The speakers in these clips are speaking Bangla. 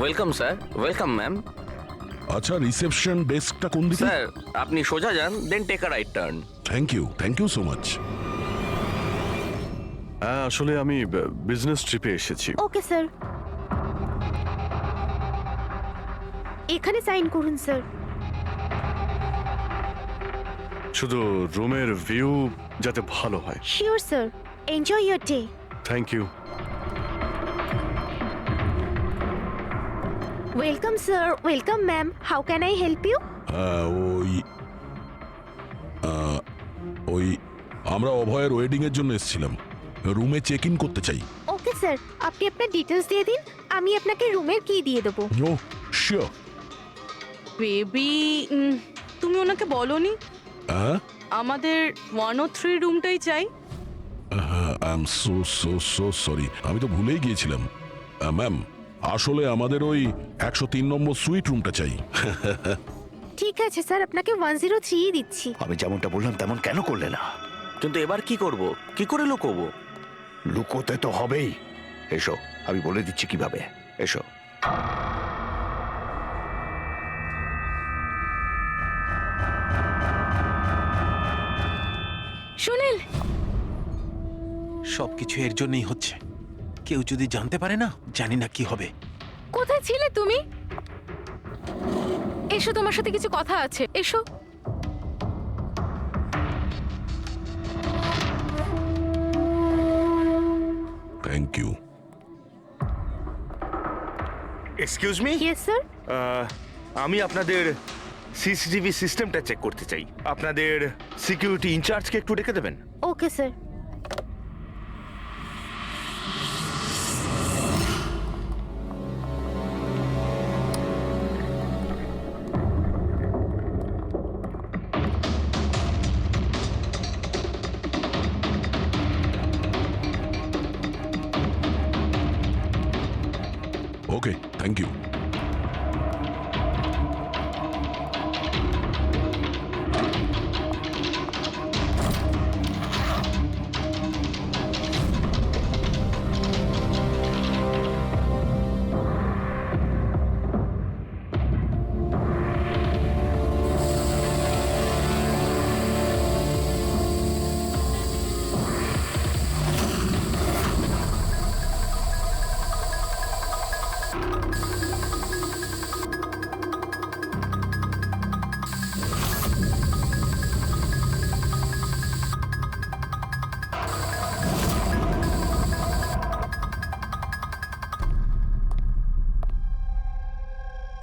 ওয়েলকাম স্যার ওয়েলকাম ম্যাম আচ্ছা রিসেপশন ডেস্কটা কোন দিকে? স্যার আপনি সোজা যান then take a right turn thank you thank you so much হ্যাঁ আসলে আমি বিজনেস ট্রিপে এসেছি। ওকে স্যার এখানে সাইন করুন স্যার শুধু রুমের ভিউ যাতে ভালো হয়। Sure sir enjoy your day thank you welcome sir welcome ma'am how can I help you ওই আহ, ওই আমরা অভয়ের ওয়েডিং এর জন্য এসেছিলাম। রুমে চেক ইন করতে চাই। ওকে স্যার আপনি আপনার ডিটেলস দিয়ে দিন। আমি আপনাকে রুমের কি দিয়ে দেবো। ও শিওর বেবি তুমি ওনাকে বলনি? হ্যাঁ আমাদের ওয়ান ও থ্রি রুমটাই চাই। I am so so so sorry আমি তো ভুলেই গিয়েছিলাম। ম্যাম আসলে আমাদের ওই একশো তিন নম্বর সুইট রুমটা চাই। ঠিক আছে স্যার আপনাকে ওয়ান জিরো থ্রি দিচ্ছি। আমি যেমনটা বললাম তেমন কেন করলে না? কিন্তু এবার কি করব? কি করে লুকোবো? লুকোতে তো হবেই। এসো আমি বলে দিচ্ছি কীভাবে। এসো। সুনীল! সবকিছু এর জন্যই হচ্ছে। কেউ যদি জানতে পারে না জানি না কি হবে। কোথায় ছিলে তুমি? এসো তোমার সাথে কিছু কথা আছে। এসো। Thank you excuse me yes sir আমি আপনাদের সিসিটিভি সিস্টেমটা চেক করতে চাই। আপনাদের সিকিউরিটি ইনচার্জকে একটু ডেকে দেবেন? ওকে স্যার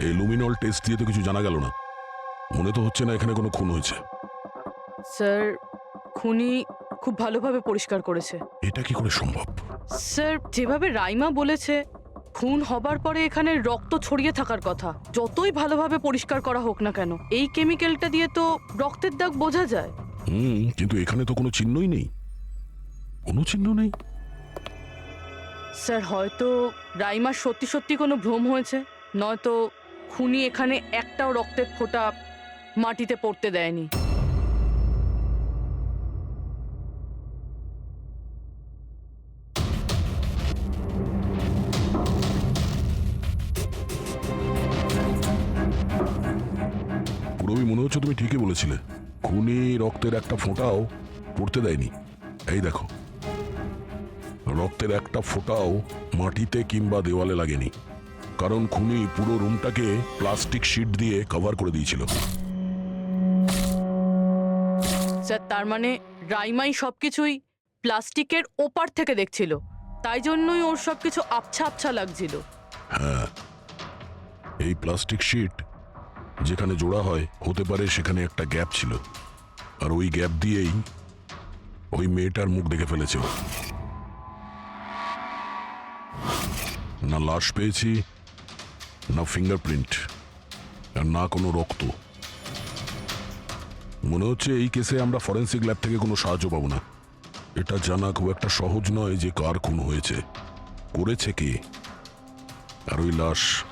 এই লুমিনল টেস্ট দিয়ে তো কিছু জানা গেল না। মনে তো হচ্ছে না এখানে কোনো খুন হয়েছে। স্যার খুনি খুব ভালোভাবে পরিষ্কার করেছে। এটা কি করে সম্ভব? স্যার যেভাবে রাইমা বলেছে খুন হবার পরে এখানে রক্ত ছড়িয়ে থাকার কথা। যতই ভালোভাবে পরিষ্কার করা হোক না কেন এই কেমিক্যালটা দিয়ে তো রক্তের দাগ বোঝা যায়। হুম কিন্তু এখানে তো কোনো চিহ্নই নেই। কোনো চিহ্ন নেই। স্যার হয়তো রাইমার সত্যি সত্যি কোনো ভ্রম হয়েছে নয়তো খুনি এখানে একটাও রক্তের ফোঁটা মাটিতে পড়তে দেয়নি। পুরবি মনে হচ্ছে তুমি ঠিকই বলেছিলে। খুনি রক্তের একটা ফোঁটাও পড়তে দেয়নি। এই দেখো। রক্তের একটা ফোঁটাও মাটিতে কিংবা দেওয়ালে লাগেনি। কারণ খুনি পুরো রুমটাকে প্লাস্টিক শিট দিয়ে কভার করে দিয়েছিল। স্যার তার মানে রাইমাই সবকিছুই প্লাস্টিকের ওপার থেকে দেখছিল। তাই জন্যই ওর সবকিছু আবছা আবছা লাগছিল। হ্যাঁ এই প্লাস্টিক শিট যেখানে জোড়া হয় হতে পারে সেখানে একটা গ্যাপ ছিল। আর ওই গ্যাপ দিয়েই ওই মেয়েটার মুখ দেখে ফেলেছে। না লাশ পেয়েছি না ফিঙ্গারপ্রিন্ট আর না কোনো রক্ত। মনে হচ্ছে এই কেসে আমরা ফরেন্সিক ল্যাব থেকে কোনো সাহায্য পাবো না। এটা জানা খুব একটা সহজ নয় যে কার খুন হয়েছে। করেছে কে? আর ওই লাশ,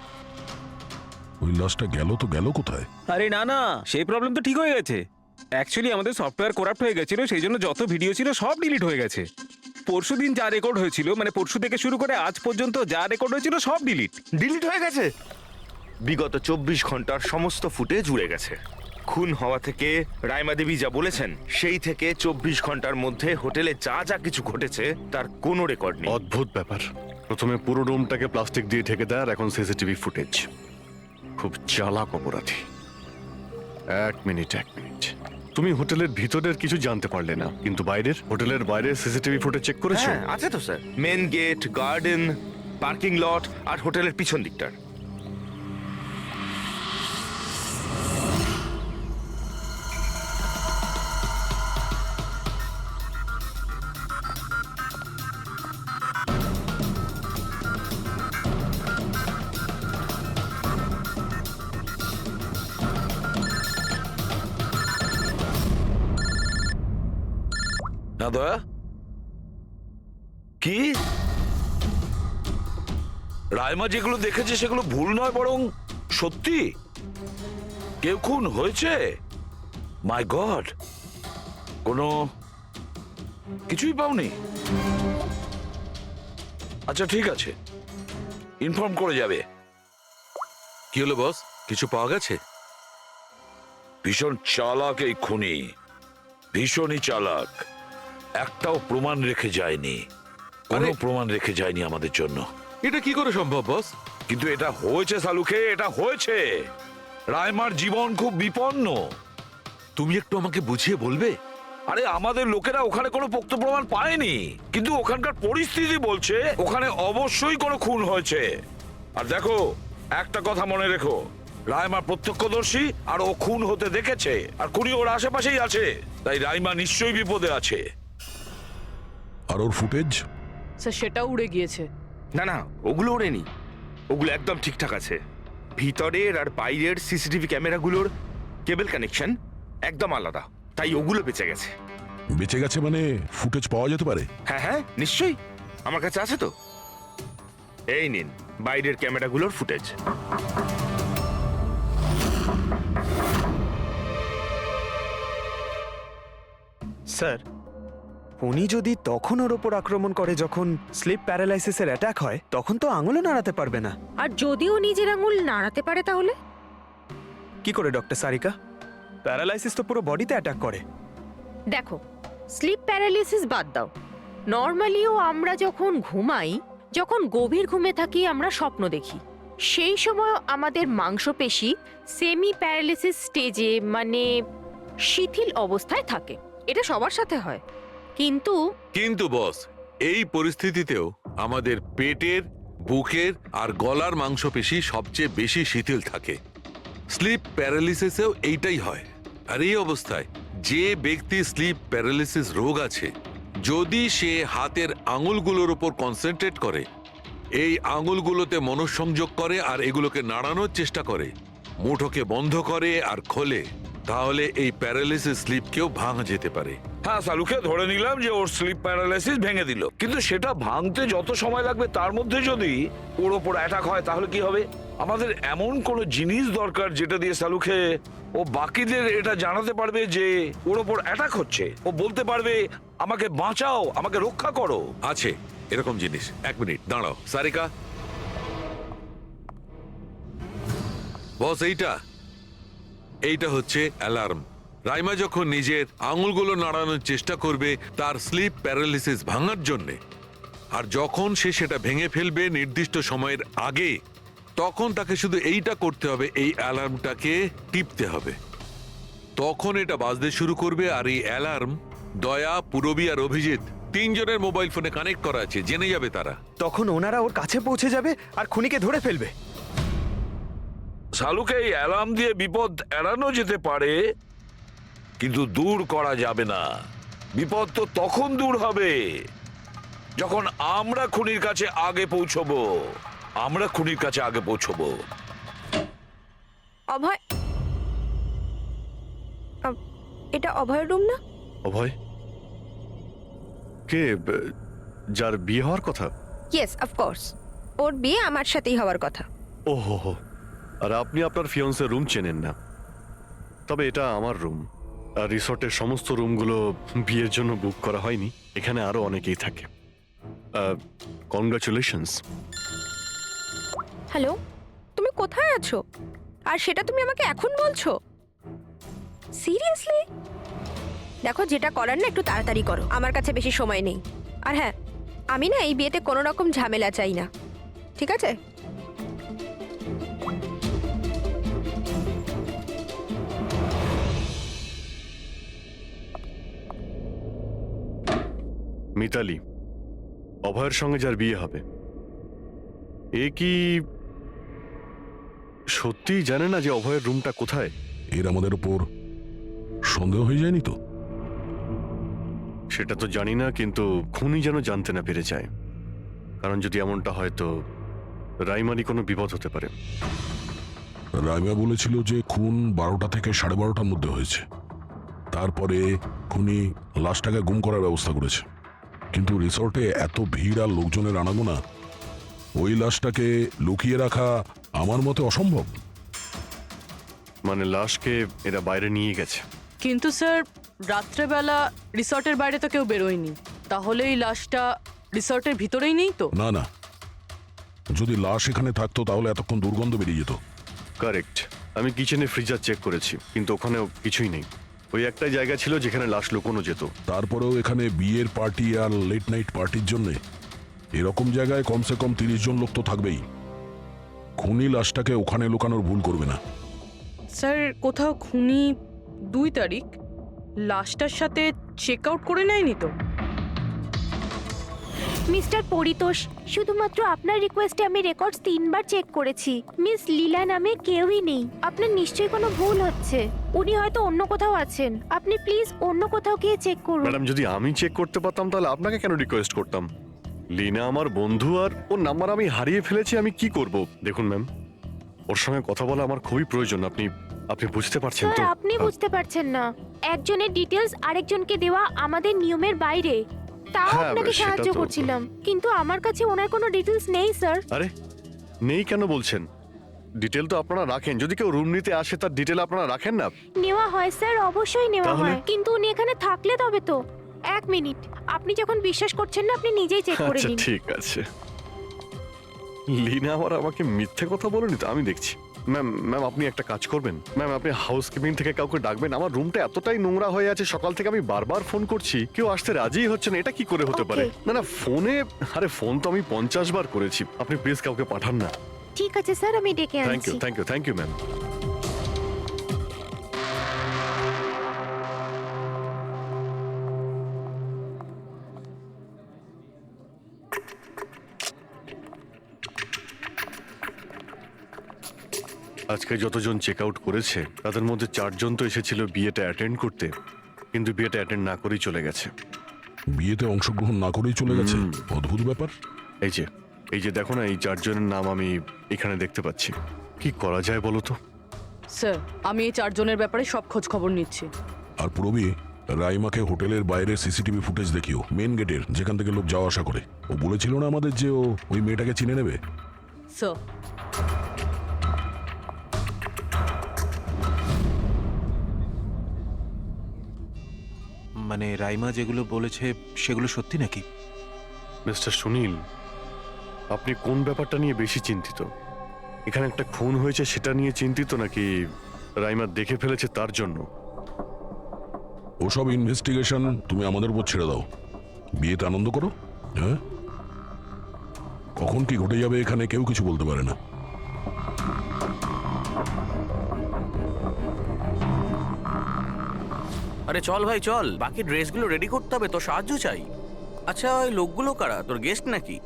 ওই লাশটা গেল তো গেল কোথায়? আরে না না, সেই প্রবলেম তো ঠিক হয়ে গেছে। অ্যাকচুয়ালি আমাদের সফটওয়্যার করাপ্ট হয়ে গেছিল, সেই জন্য যত ভিডিও ছিল সব ডিলিট হয়ে গেছে। পরশুদিন যা রেকর্ড হয়েছিল মানে পরশু থেকে শুরু করে আজ পর্যন্ত যা রেকর্ড হয়েছিল সব ডিলিট ডিলিট হয়ে গেছে? বিগত চব্বিশ ঘণ্টার সমস্ত ফুটেজ উড়ে গেছে। খুন হওয়া থেকে রায়মা দেবী যা বলেছেন সেই থেকে চব্বিশ ঘণ্টার মধ্যে হোটেলে যা যা কিছু ঘটেছে তার কোনো রেকর্ড নেই। অদ্ভুত ব্যাপার। প্রথমে পুরো রুমটাকে প্লাস্টিক দিয়ে ঢেকে দেয় আর এখন সিসিটিভি ফুটেজ খুব চালাক অপরাধী। এক মিনিট এক মিনিট। তুমি হোটেলের ভিতরের কিছু জানতে পারলে না। কিন্তু বাইরের? হোটেলের বাইরে সিসিটিভি ফুটেজ চেক করেছ? হ্যাঁ আছে তো, sir. Main gate, garden, parking lot আর হোটেলের পিছন দিকটার। না দয়া কি? রায়মা যেগুলো দেখেছে সেগুলো ভুল নয় বরং সত্যি? কেউ খুন হয়েছে? মাই গড কোনো কিছুই পাওনি? আচ্ছা ঠিক আছে। ইনফর্ম করে যাবে। কি হলো বস কিছু পাওয়া গেছে? ভীষণ চালাক এই খুনি। ভীষণই চালাক। একটাও প্রমাণ রেখে যায়নি। কোনো প্রমাণ রেখে যায়নি আমাদের জন্য। এটা কি করে সম্ভব বস? কিন্তু এটা হয়েছে সালুকে এটা হয়েছে। রায়মার জীবন খুব বিপন্ন। তুমি একটু আমাকে বুঝিয়ে বলবে? আরে আমাদের লোকেরা ওখানে কোনো পোক্ত প্রমাণ পায়নি। কিন্তু ওখানকার পরিস্থিতি বলছে ওখানে অবশ্যই কোনো খুন হয়েছে। আর দেখো একটা কথা মনে রেখো। রায়মা প্রত্যক্ষদর্শী আর ও খুন হতে দেখেছে। আর খুনি ওর আশেপাশেই আছে। তাই রাইমা নিশ্চয়ই বিপদে আছে। আর ওর ফুটেজ স্যার সেটাও উড়ে গিয়েছে। না না ওগুলো ওড়েনি ওগুলো একদম ঠিকঠাক আছে। ভিতরের আর বাইরের সিসিটিভি ক্যামেরাগুলোর কেবল কানেকশন একদম আলাদা। তাই ওগুলো বেঁচে গেছে। বেঁচে গেছে মানে ফুটেজ পাওয়া যেতে পারে? হ্যাঁ হ্যাঁ নিশ্চয়ই। আমার কাছে আছে তো। এই নিন বাইরের ক্যামেরাগুলোর ফুটেজ স্যার উনি যদি তখন ওর ওপর আক্রমণ করে যখন স্লিপ প্যারালাইসিসের অ্যাটাক হয় তখন তো আঙুলও নাড়াতে পারবে না। আর যদিও নিজের আঙুল নাড়াতে পারে তাহলে? কি করে ডক্টর সারিকা? প্যারালাইসিস তো পুরো বডিতে অ্যাটাক করে। দেখো স্লিপ প্যারালিসিস বাদ দাও। নর্মালিও আমরা যখন ঘুমাই যখন গভীর ঘুমে থাকি আমরা স্বপ্ন দেখি। সেই সময় আমাদের মাংসপেশি সেমি প্যারালিসিস স্টেজে মানে শিথিল অবস্থায় থাকে। এটা সবার সাথে হয়। কিন্তু কিন্তু, বস, এই পরিস্থিতিতেও আমাদের পেটের, বুকের আর গলার মাংসপেশি সবচেয়ে বেশি শিথিল থাকে। স্লিপ প্যারালিসিসেও এইটাই হয়। আর এই অবস্থায় যে ব্যক্তি স্লিপ প্যারালিসিস রোগ আছে, যদি সে হাতের আঙুলগুলোর উপর কনসেন্ট্রেট করে, এই আঙুলগুলোতে মনঃসংযোগ করে আর এগুলোকে নাড়ানোর চেষ্টা করে, মুঠোকে বন্ধ করে আর খোলে তাহলে এই প্যারালিসিস স্লিপকেও ভাঙা যেতে পারে। হ্যাঁ সালুকে ধরে নিলাম যে ওর স্লিপ প্যারালাইসিস ভেঙে দিল। কিন্তু সেটা ভাঙতে যত সময় লাগবে তার মধ্যে যদি ওর ওপর অ্যাটাক হয় তাহলে কি হবে? আমাদের এমন কোনো জিনিস দরকার যেটা দিয়ে সালুকে ও বাকিদের এটা জানাতে পারবে যে ওর ওপর অ্যাটাক হচ্ছে। ও বলতে পারবে আমাকে বাঁচাও আমাকে রক্ষা করো। আছে এরকম জিনিস। এক মিনিট দাঁড়াও। সারিকা? বস এইটা? এইটা হচ্ছে অ্যালার্ম। রাইমা যখন নিজের আঙুলগুলো নাড়ানোর চেষ্টা করবে, তার স্লিপ প্যারালিসিস ভাঙার জন্যে। আর যখন সে সেটা ভেঙে ফেলবে নির্দিষ্ট সময়ের আগে, তখন তাকে শুধু এইটা করতে হবে, এই অ্যালার্মটাকে টিপতে হবে। তখন এটা বাজতে শুরু করবে আর এই অ্যালার্ম, দয়া, পুরবী আর অভিজিৎ তিনজনের মোবাইল ফোনে কানেক্ট করা আছে, জেনে যাবে তারা। তখন ওনারা ওর কাছে পৌঁছে যাবে আর খুনিকে ধরে ফেলবে। শালুকে এই অ্যালার্ম দিয়ে বিপদ এড়ানো যেতে পারে কিন্তু দূর করা যাবে না। বিপদ তো তখন দূর হবে যখন আমরা খুনির কাছে আগে পৌঁছবো। আমরা খুনির কাছে আগে পৌঁছবো। অভয়? এটা অভয়ের রুম না? অভয়? কে ব- যার বিয়ে হওয়ার কথা? ইয়েস অফকোর্স ওর বিয়ে আমার সাথেই হওয়ার কথা। ওহো হো। আর আপনি আপনার ফিয়ন্সের রুম চেনেন না। তবে এটা আমার রুম আর রিসর্টের সমস্ত রুমগুলো বিয়ের জন্য বুক করা হয়নি। এখানে আরও অনেকেই থাকে। কনগ্রাচুলেশনস হ্যালো তুমি কোথায় আছো? আর সেটা তুমি আমাকে এখন বলছো? সিরিয়াসলি দেখো, যেটা করার না একটু তাড়াতাড়ি করো। আমার কাছে বেশি সময় নেই। আর হ্যাঁ আমি না এই বিয়েতে কোনো রকম ঝামেলা চাই না। ঠিক আছে? মিতালি অভয়ের সঙ্গে যার বিয়ে হবে। এ কি সত্যিই জানে না যে অভয়ের রুমটা কোথায়? এর আমাদের উপর সন্দেহ হয়ে যায়নি তো? সেটা তো জানি না কিন্তু খুনি যেন জানতে না পেরে যায়। কারণ যদি এমনটা হয় তো রাইমারি কোনো বিপদ হতে পারে। রাইমা বলেছিল যে খুন বারোটা থেকে সাড়ে বারোটার মধ্যে হয়েছে। তারপরে খুনি লাশটাকে গুম করার ব্যবস্থা করেছে। কিন্তু রিসর্টে এত ভিড় আর লোকজনের আনাগোনা ওই লাশটাকে লুকিয়ে রাখা আমার মতে অসম্ভব। মানে লাশকে এরা বাইরে নিয়ে গেছে। কিন্তু স্যার রাত্রেবেলা রিসর্টের বাইরে তো কেউ বেরোয়নি। তাহলে এই লাশটা রিসর্টের ভিতরেই নেই তো? না না। যদি লাশ এখানে থাকতো তাহলে এতক্ষণ দুর্গন্ধ বেরিয়ে যেত। কারেক্ট আমি কিচেনে ফ্রিজার চেক করেছি কিন্তু ওখানেও কিছুই নেই। ওই একটা জায়গা ছিল যেখানে লাশ লুকোনো যেত। তারপরেও এখানে বিয়ের পার্টি আর লেট নাইট পার্টির জন্য। এরকম জায়গায় কমসে কম তিরিশ জন লোক তো থাকবেই। খুনি লাশটাকে ওখানে লুকানোর ভুল করবে না। স্যার কোথাও খুনি দুই তারিখ? লাশটার সাথে চেক আউট করে নেয়নি তো? মিস্টার পরিতোষ শুধুমাত্র আপনার রিকোয়েস্টে আমি রেকর্ডস তিনবার চেক করেছি। মিস লীলা নামে কেউই নেই। আপনার নিশ্চয়ই কোনো ভুল হচ্ছে। উনি হয়তো অন্য কোথাও আছেন। আপনি প্লিজ অন্য কোথাও গিয়ে চেক করুন। ম্যাডাম যদি আমি চেক করতে পারতাম তাহলে আপনাকে কেন রিকোয়েস্ট করতাম? লিনা আমার বন্ধু আর ওর নাম্বার আমি হারিয়ে ফেলেছি আমি কি করব? দেখুন ম্যাম ওর সঙ্গে কথা বলা আমার খুবই প্রয়োজন। আপনি আপনি বুঝতে পারছেন তো? স্যার আপনি বুঝতে পারছেন না। একজনের ডিটেলস আরেকজনকে দেওয়া আমাদের নিয়মের বাইরে। তাও হ্যাঁ, আপনাকে সেটা সাহায্য তো- করছিলাম। কিন্তু আমার কাছে ওনার কোনো ডিটেলস নেই স্যার আরে নেই কেন বলছেন? ডিটেল তো আপনারা রাখেন। যদি কেউ রুম নিতে আসে তার ডিটেল আপনারা রাখেন না? নেওয়া হয় স্যার অবশ্যই নেওয়া তাহলে? হয়। কিন্তু উনি এখানে থাকলে তবে তো। এক মিনিট। আপনি যখন বিশ্বাস করছেন না আপনি নিজেই চেক করে আচ্ছা নিন। ঠিক আছে। লিনা আবার আমাকে মিথ্যে কথা বলেনি তো? আমি দেখছি। ম্যাম ম্যাম আপনি একটা কাজ করবেন। ম্যাম আপনি হাউসকিপিং থেকে কাউকে ডাকবেন। আমার রুমটা এতটাই নোংরা হয়ে আছে সকাল থেকে আমি বারবার ফোন করছি। কেউ আসতে রাজিই হচ্ছে না এটা কি করে হতে পারে? না না ফোনে আরে ফোন তো আমি পঞ্চাশ বার করেছি। আপনি প্লিজ কাউকে পাঠান না। ঠিক আছে স্যার আমি ডেকে thank you thank you thank you ma'am আজকে যতজন চেক আউট করেছে তাদের মধ্যে চারজন তো এসেছিল বিয়েটা অ্যাটেন্ড করতে কিন্তু বিয়েটা অ্যাটেন্ড না করেই চলে গেছে। বিয়েতে অংশগ্রহণ না করেই চলে গেছে? অদ্ভুত ব্যাপার। এই যে এই যে দেখো না এই চারজনের নাম আমি এখানে দেখতে পাচ্ছি। কি করা যায় বলো তো? স্যার আমি এই চারজনের ব্যাপারে সব খোঁজ খবর নিচ্ছি। আর পুরবি রাইমাকে হোটেলের বাইরে সিসিটিভি ফুটেজ দেখিও মেন গেটের যেখান থেকে লোক যাওয়া আসা করে। ও বলেছিল না আমাদের যে ও ওই মেয়েটাকে চিনে নেবে? স্যার মানে রাইমা যেগুলো বলেছে সেগুলো সত্যি নাকি? মিস্টার সুনীল আপনি কোন ব্যাপারটা নিয়ে বেশি চিন্তিত? এখানে একটা খুন হয়েছে সেটা নিয়ে চিন্তিত নাকি রাইমা দেখে ফেলেছে তার জন্য? ওসব ইনভেস্টিগেশন তুমি আমাদের উপর ছেড়ে দাও। বিয়েতে আনন্দ করো হ্যাঁ? কখন কি ঘটে যাবে এখানে কেউ কিছু বলতে পারে না। আরে চল ভাই চল। বাকি ড্রেসগুলো রেডি করতে হবে তো সাহায্য চাই। আচ্ছা ওই লোকগুলো কারা? তোর গেস্ট নাকি?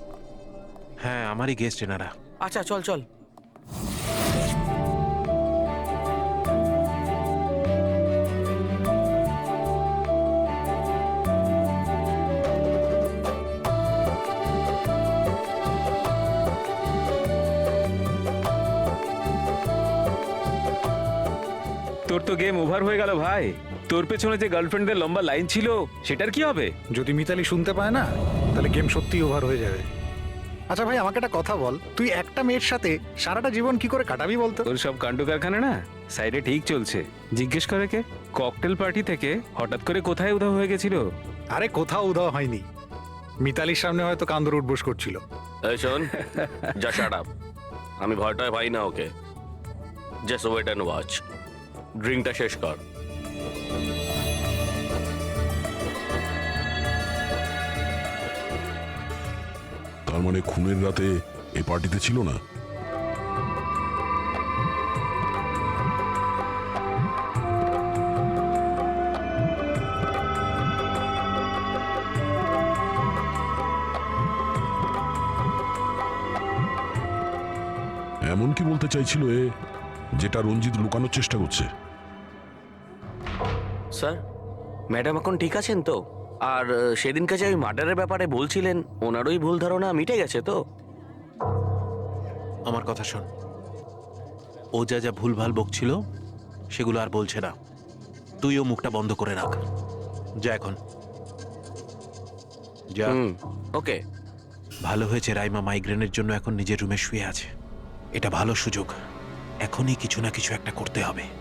হ্যাঁ আমারই গেস্ট এনারা। আচ্ছা চল চল। তোর তো গেম ওভার হয়ে গেল ভাই। তোর পেছনে যে গার্লফ্রেন্ডের লম্বা লাইন ছিল সেটার কি হবে? যদি মিতালি শুনতে পায় না তাহলে গেম সত্যিই ওভার হয়ে যাবে। আচ্ছা ভাই আমাকে একটা কথা বল। তুই একটা মেয়ের সাথে সারাটা জীবন কি করে কাটাবি বলতো? তোর সব কাণ্ড কারখানা না? সাইডে ঠিক চলছে। জিজ্ঞেস করে কে? ককটেল পার্টি থেকে হঠাৎ করে কোথায় উধাও হয়ে গেছিল? আরে কোথাও উধাও হয়নি। মিতালির সামনে হয়তো কান্দর উঠবোস করছিল। এই শোন যা শাট আপ আমি ভয়টায় পাই না okay. Just wait and watch ড্রিঙ্কটা শেষ কর। তার মানে খুনের রাতে এই পার্টিতে ছিল না? এমন কি বলতে চাইছিল এ, যেটা রঞ্জিত লুকানোর চেষ্টা করছে? স্যার, ম্যাডাম এখন ঠিক আছেন তো? আর সেদিন কাছে ওই মার্ডারের ব্যাপারে বলছিলেন ওনারই ভুল ধারণা মিটে গেছে তো? আমার কথা শোন। ও যা যা ভুলভাল বকছিল সেগুলো আর বলছে না। তুইও মুখটা বন্ধ করে রাখ। যা এখন। যা। ওকে। ভালো হয়েছে রাইমা মাইগ্রেনের জন্য এখন নিজের রুমে শুয়ে আছে। এটা ভালো সুযোগ। এখনই কিছু না কিছু একটা করতে হবে।